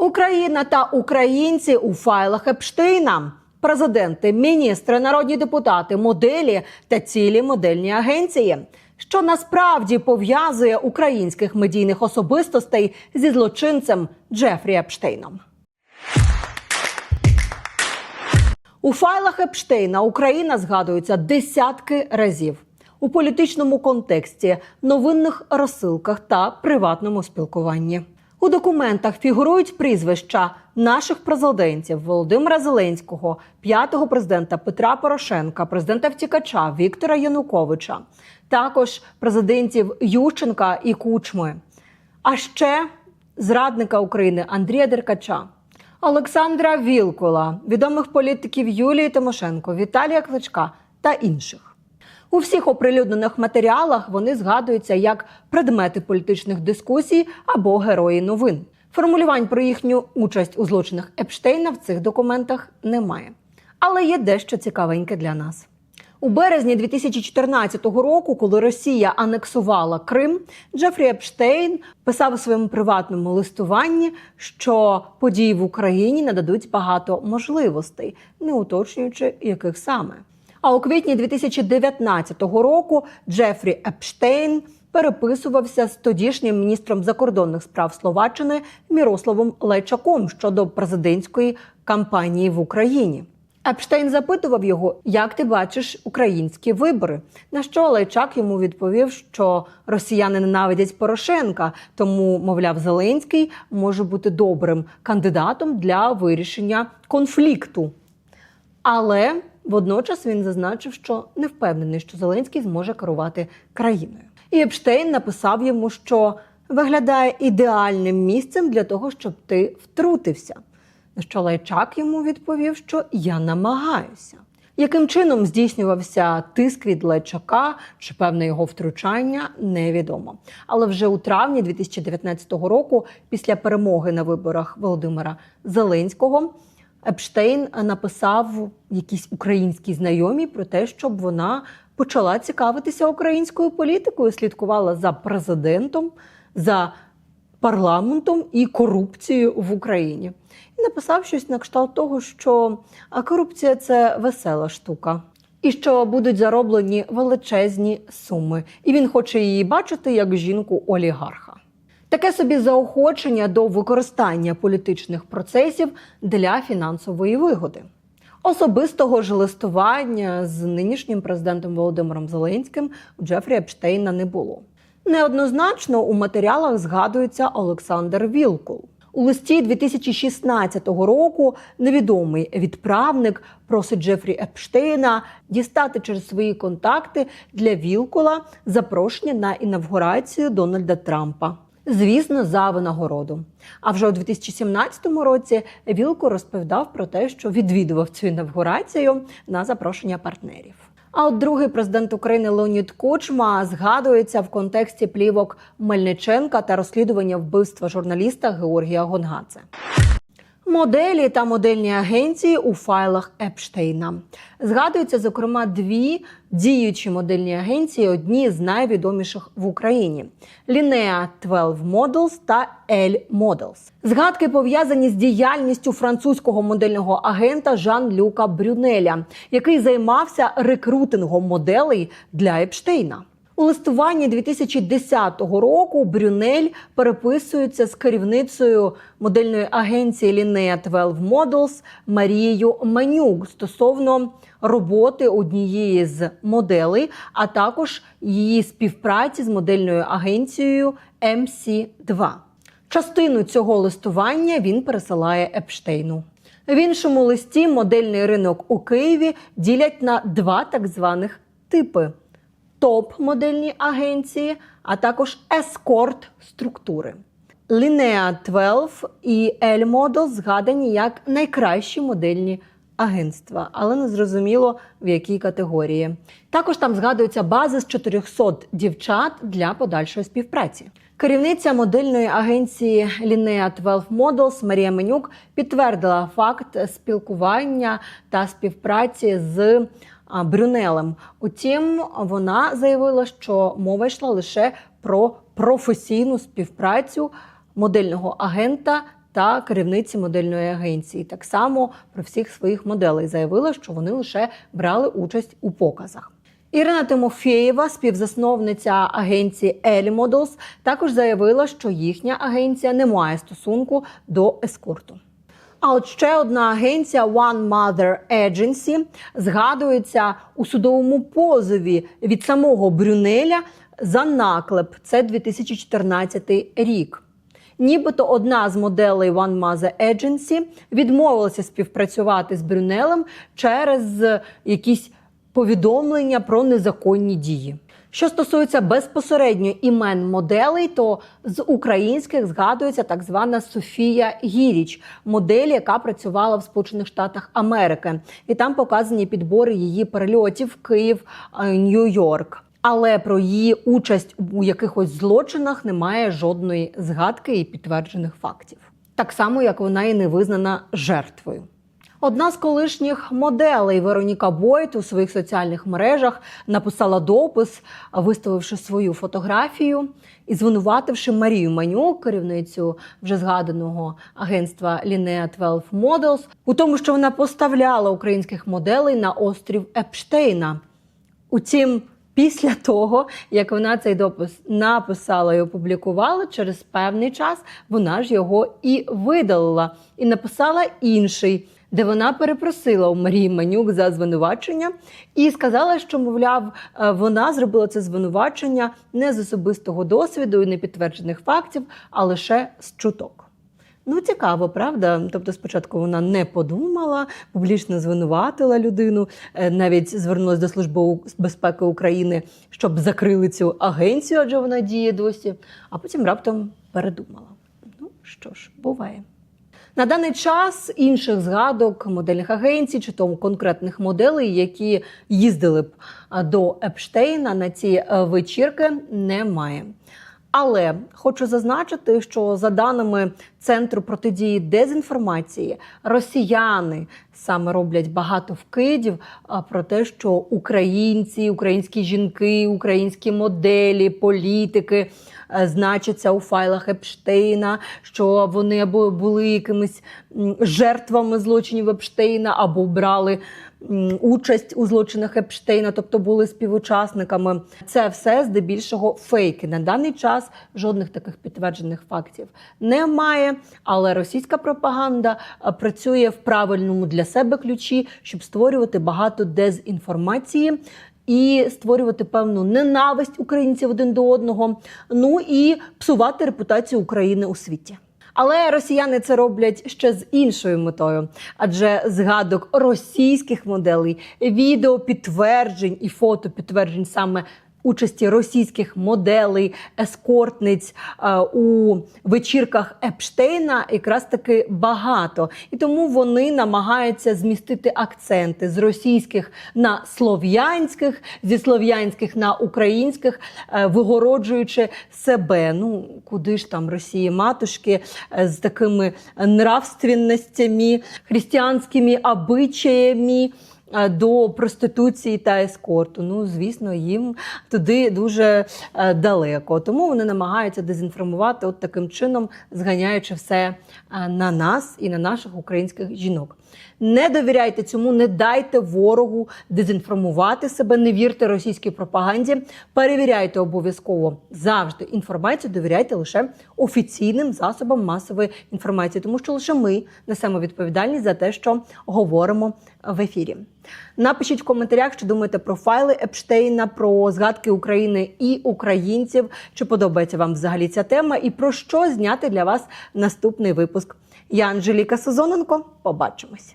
Україна та українці у файлах Епштейна. Президенти, міністри, народні депутати, моделі та цілі модельні агенції, що насправді пов'язує українських медійних особистостей зі злочинцем Джефрі Епштейном. У файлах Епштейна Україна згадується десятки разів у політичному контексті, новинних розсилках та приватному спілкуванні. У документах фігурують прізвища наших президентів Володимира Зеленського, п'ятого президента Петра Порошенка, президента втікача Віктора Януковича, також президентів Ющенка і Кучми, а ще зрадника України Андрія Деркача. Олександра Вілкула, відомих політиків Юлії Тимошенко, Віталія Кличка та інших. У всіх оприлюднених матеріалах вони згадуються як предмети політичних дискусій або герої новин. Формулювань про їхню участь у злочинах Епштейна в цих документах немає. Але є дещо цікавеньке для нас. У березні 2014 року, коли Росія анексувала Крим, Джефрі Епштейн писав у своєму приватному листуванні, що події в Україні нададуть багато можливостей, не уточнюючи, яких саме. А у квітні 2019 року Джефрі Епштейн переписувався з тодішнім міністром закордонних справ Словаччини Мірославом Лайчаком щодо президентської кампанії в Україні. Епштейн запитував його, як ти бачиш українські вибори. На що Лайчак йому відповів, що росіяни ненавидять Порошенка, тому, мовляв, Зеленський може бути добрим кандидатом для вирішення конфлікту. Але водночас він зазначив, що не впевнений, що Зеленський зможе керувати країною. І Епштейн написав йому, що виглядає ідеальним місцем для того, щоб ти втрутився. На що Лайчак йому відповів, що я намагаюся. Яким чином здійснювався тиск від Лайчака чи певне його втручання, невідомо. Але вже у травні 2019 року, після перемоги на виборах Володимира Зеленського, Епштейн написав якійсь українській знайомій про те, щоб вона почала цікавитися українською політикою, слідкувала за президентом, за парламентом і корупцією в Україні. І написав щось на кшталт того, що корупція це весела штука. І що будуть зароблені величезні суми, і він хоче її бачити як жінку олігарха. Таке собі заохочення до використання політичних процесів для фінансової вигоди. Особистого ж листування з нинішнім президентом Володимиром Зеленським у Джефрі Епштейна не було. Неоднозначно у матеріалах згадується Олександр Вілкул. У листі 2016 року невідомий відправник просить Джефрі Епштейна дістати через свої контакти для Вілкула запрошення на інавгурацію Дональда Трампа. Звісно, за винагороду. А вже у 2017 році Вілко розповідав про те, що відвідував цю інавгурацію на запрошення партнерів. А от другий президент України Леонід Кучма згадується в контексті плівок Мельниченка та розслідування вбивства журналіста Георгія Гонгадзе. Моделі та модельні агенції у файлах Епштейна згадуються зокрема дві діючі модельні агенції, одні з найвідоміших в Україні: Linea 12 Models та L Models. Згадки пов'язані з діяльністю французького модельного агента Жан-Люка Брюнеля, який займався рекрутингом моделей для Епштейна. У листуванні 2010 року Брюнель переписується з керівницею модельної агенції Linea 12 Models Марією Манюк стосовно роботи однієї з моделей, а також її співпраці з модельною агенцією MC2. Частину цього листування він пересилає Епштейну. В іншому листі модельний ринок у Києві ділять на два так званих типи топ-модельні агенції, а також ескорт-структури. Linea 12 і L Model згадані як найкращі модельні агентства, але не зрозуміло в якій категорії. Також там згадується база з 400 дівчат для подальшої співпраці. Керівниця модельної агенції Linea 12 Models Марія Менюк підтвердила факт спілкування та співпраці з Брюнелем. Утім, вона заявила, що мова йшла лише про професійну співпрацю модельного агента та керівниці модельної агенції. Так само про всіх своїх моделей заявила, що вони лише брали участь у показах. Ірина Тимофєєва, співзасновниця агенції Ellie Models, також заявила, що їхня агенція не має стосунку до ескорту. А от ще одна агенція One Mother Agency згадується у судовому позові від самого Брюнеля за наклеп. Це 2014 рік. Нібито одна з моделей One Mother Agency відмовилася співпрацювати з Брюнелем через якісь повідомлення про незаконні дії. Що стосується безпосередньо імен моделей, то з українських згадується так звана Софія Гіріч, модель, яка працювала в Сполучених Штатах Америки, і там показані підбори її перельотів Київ, е, Нью-Йорк. Але про її участь у якихось злочинах немає жодної згадки і підтверджених фактів. Так само, як вона і не визнана жертвою. Одна з колишніх моделей Вероніка Бойт у своїх соціальних мережах написала допис, виставивши свою фотографію і звинувативши Марію Манюк, керівницю вже згаданого агентства Linea 12 Models, у тому, що вона поставляла українських моделей на острів Епштейна. Утім, після того, як вона цей допис написала і опублікувала, через певний час вона ж його і видалила, і написала інший, де вона перепросила у Марії Манюк за звинувачення і сказала, що, мовляв, е, вона зробила це звинувачення не з особистого досвіду і непідтверджених фактів, а лише з чуток. Ну, цікаво, правда? Тобто, спочатку вона не подумала, публічно звинуватила людину, е, навіть звернулася до Служби безпеки України, щоб закрили цю агенцію, адже вона діє досі, а потім раптом передумала. Ну що ж, буває. На даний час інших згадок модельних агенцій чи тому конкретних моделей, які їздили б до Епштейна на ці е, вечірки, немає. Але хочу зазначити, що за даними Центру протидії дезінформації, росіяни саме роблять багато вкидів про те, що українці, українські жінки, українські моделі, політики е, значаться у файлах Епштейна, що вони або були якимись жертвами злочинів Епштейна, або брали участь у злочинах Епштейна, тобто були співучасниками. Це все здебільшого фейки. На даний час жодних таких підтверджених фактів немає. Але російська пропаганда працює в правильному для себе ключі, щоб створювати багато дезінформації. І створювати певну ненависть українців один до одного, ну і псувати репутацію України у світі. Але росіяни це роблять ще з іншою метою, адже згадок російських моделей, відео підтверджень і фото підтверджень саме участі російських моделей, ескортниць е, у вечірках Епштейна якраз таки багато, і тому вони намагаються змістити акценти з російських на слов'янських, зі слов'янських на українських, е, вигороджуючи себе. Ну куди ж там Росії матушки е, з такими нравственностями, християнськими обичаями. Е, До проституції та ескорту. Ну, звісно, їм туди дуже е, далеко. Тому вони намагаються дезінформувати от таким чином, зганяючи все е, на нас і на наших українських жінок. Не довіряйте цьому, не дайте ворогу дезінформувати себе, не вірте російській пропаганді. Перевіряйте обов'язково завжди інформацію. Довіряйте лише офіційним засобам масової інформації, тому що лише ми несемо відповідальність за те, що говоримо в ефірі. Напишіть в коментарях, що думаєте про файли Епштейна, про згадки України і українців. Чи подобається вам взагалі ця тема, і про що зняти для вас наступний випуск? Я Анжеліка Сезоненко. Побачимось.